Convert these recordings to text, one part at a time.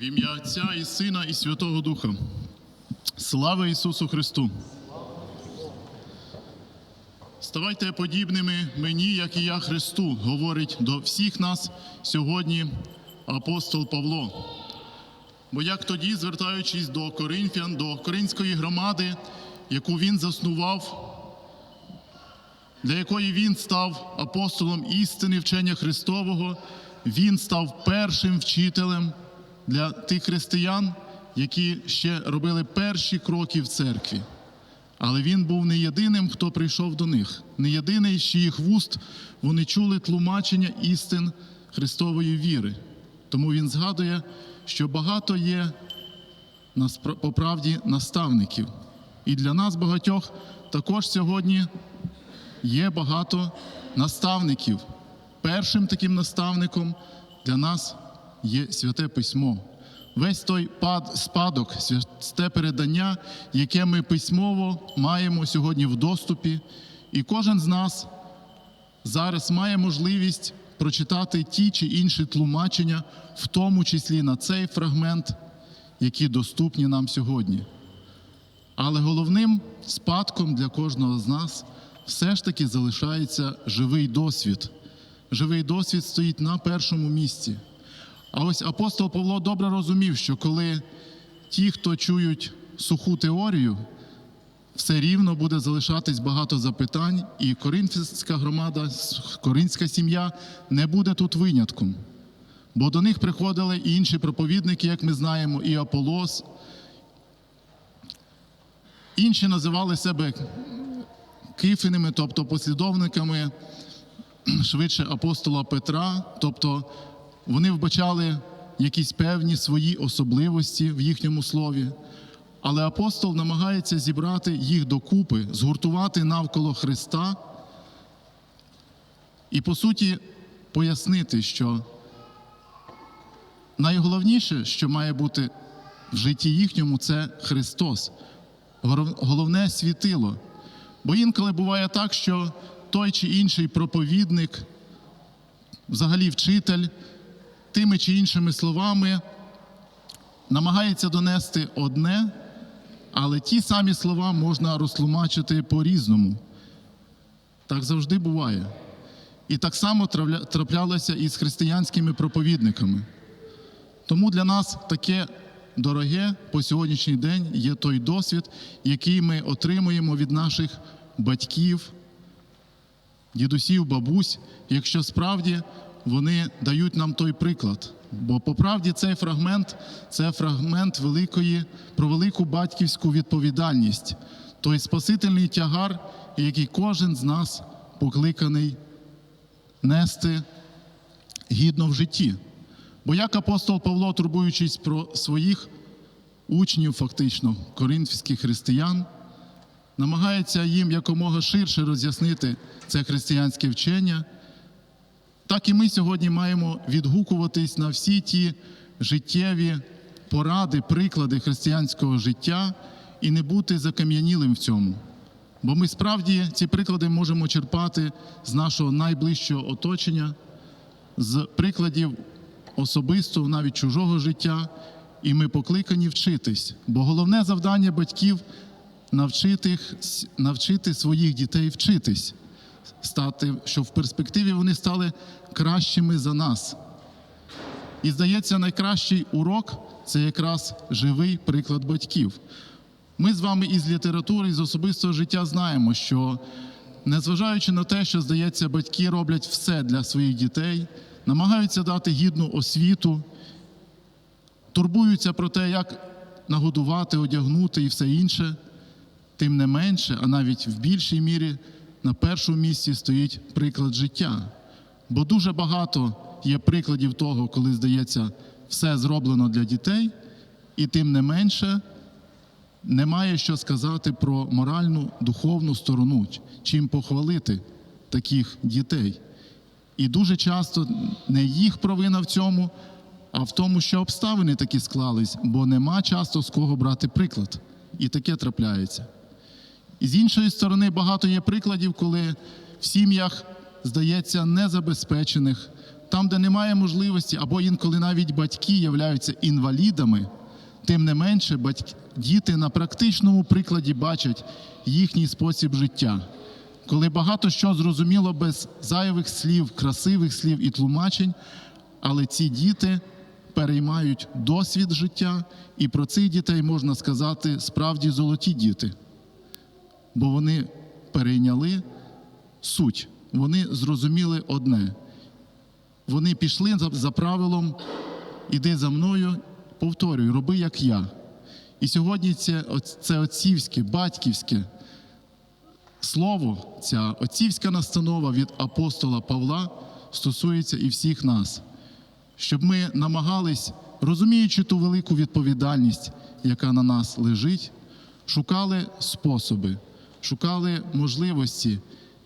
В ім'я Отця і Сина, і Святого Духа. Слава Ісусу Христу! Ставайте подібними мені, як і я Христу, говорить до всіх нас сьогодні апостол Павло. Бо як тоді, звертаючись до Коринфян, до Коринської громади, яку він заснував, для якої він став апостолом істини вчення Христового, він став першим вчителем для тих християн, які ще робили перші кроки в церкві. Але він був не єдиним, хто прийшов до них, не єдиний, з чиїх вуст вони чули тлумачення істин Христової віри. Тому він згадує, що багато є по правді наставників. І для нас багатьох також сьогодні є багато наставників. Першим таким наставником для нас є святе письмо. Весь той пад- спадок, святе передання, яке ми письмово маємо сьогодні в доступі, і кожен з нас зараз має можливість прочитати ті чи інші тлумачення, в тому числі на цей фрагмент, які доступні нам сьогодні. Але головним спадком для кожного з нас все ж таки залишається живий досвід. Живий досвід стоїть на першому місці. А ось апостол Павло добре розумів, що коли ті, хто чують суху теорію, все рівно буде залишатись багато запитань, і коринфська громада, коринська сім'я не буде тут винятком. Бо до них приходили і інші проповідники, як ми знаємо, і Аполос. Інші називали себе кифинами, тобто послідовниками швидше апостола Петра, тобто вони вбачали якісь певні свої особливості в їхньому слові. Але апостол намагається зібрати їх докупи, згуртувати навколо Христа і, по суті, пояснити, що найголовніше, що має бути в житті їхньому, це Христос, головне світило. Бо інколи буває так, що той чи інший проповідник, взагалі вчитель, тими чи іншими словами намагається донести одне, але ті самі слова можна розтлумачити по-різному. Так завжди буває. І так само траплялося і з християнськими проповідниками. Тому для нас таке дороге по сьогоднішній день є той досвід, який ми отримуємо від наших батьків, дідусів, бабусь, якщо справді вони дають нам той приклад. Бо по правді цей фрагмент це фрагмент великої про велику батьківську відповідальність, той спасительний тягар, який кожен з нас покликаний нести гідно в житті. Бо як апостол Павло, турбуючись про своїх учнів, фактично, коринфських християн, намагається їм якомога ширше роз'яснити це християнське вчення, так і ми сьогодні маємо відгукуватись на всі ті життєві поради, приклади християнського життя і не бути закам'янілим в цьому. Бо ми справді ці приклади можемо черпати з нашого найближчого оточення, з прикладів особистого, навіть чужого життя, і ми покликані вчитись. Бо головне завдання батьків навчити, навчити своїх дітей вчитись, стати, щоб в перспективі вони стали кращими за нас. І здається, найкращий урок це якраз живий приклад батьків. Ми з вами із літератури, із особистого життя знаємо, що незважаючи на те, що здається, батьки роблять все для своїх дітей, намагаються дати гідну освіту, турбуються про те, як нагодувати, одягнути і все інше, тим не менше, а навіть в більшій мірі на першому місці стоїть приклад життя. Бо дуже багато є прикладів того, коли здається, все зроблено для дітей, і тим не менше немає що сказати про моральну духовну сторону, чим похвалити таких дітей. І дуже часто не їх провина в цьому, а в тому, що обставини такі склались, бо нема часто з кого брати приклад. І таке трапляється. І з іншої сторони, багато є прикладів, коли в сім'ях, здається, незабезпечених, там, де немає можливості, або інколи навіть батьки являються інвалідами, тим не менше батьки, діти на практичному прикладі бачать їхній спосіб життя. Коли багато що зрозуміло без зайвих слів, красивих слів і тлумачень, але ці діти переймають досвід життя, і про цих дітей можна сказати справді золоті діти, бо вони перейняли суть, вони зрозуміли одне. Вони пішли за, правилом іди за мною, повторюй, роби як я. І сьогодні це, це отцівське, батьківське слово, ця отцівська настанова від апостола Павла стосується і всіх нас, щоб ми намагались, розуміючи ту велику відповідальність, яка на нас лежить, шукали способи, шукали можливості,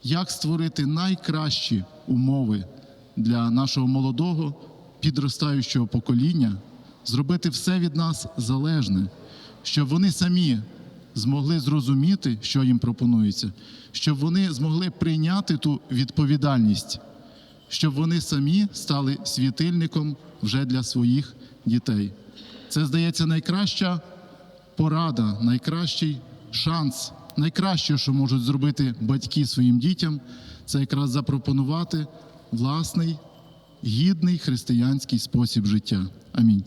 як створити найкращі умови для нашого молодого підростаючого покоління, зробити все від нас залежне, щоб вони самі змогли зрозуміти, що їм пропонується, щоб вони змогли прийняти ту відповідальність, щоб вони самі стали світильником вже для своїх дітей. Це здається найкраща порада, найкращий шанс, найкраще, що можуть зробити батьки своїм дітям, це якраз запропонувати власний гідний християнський спосіб життя. Амінь.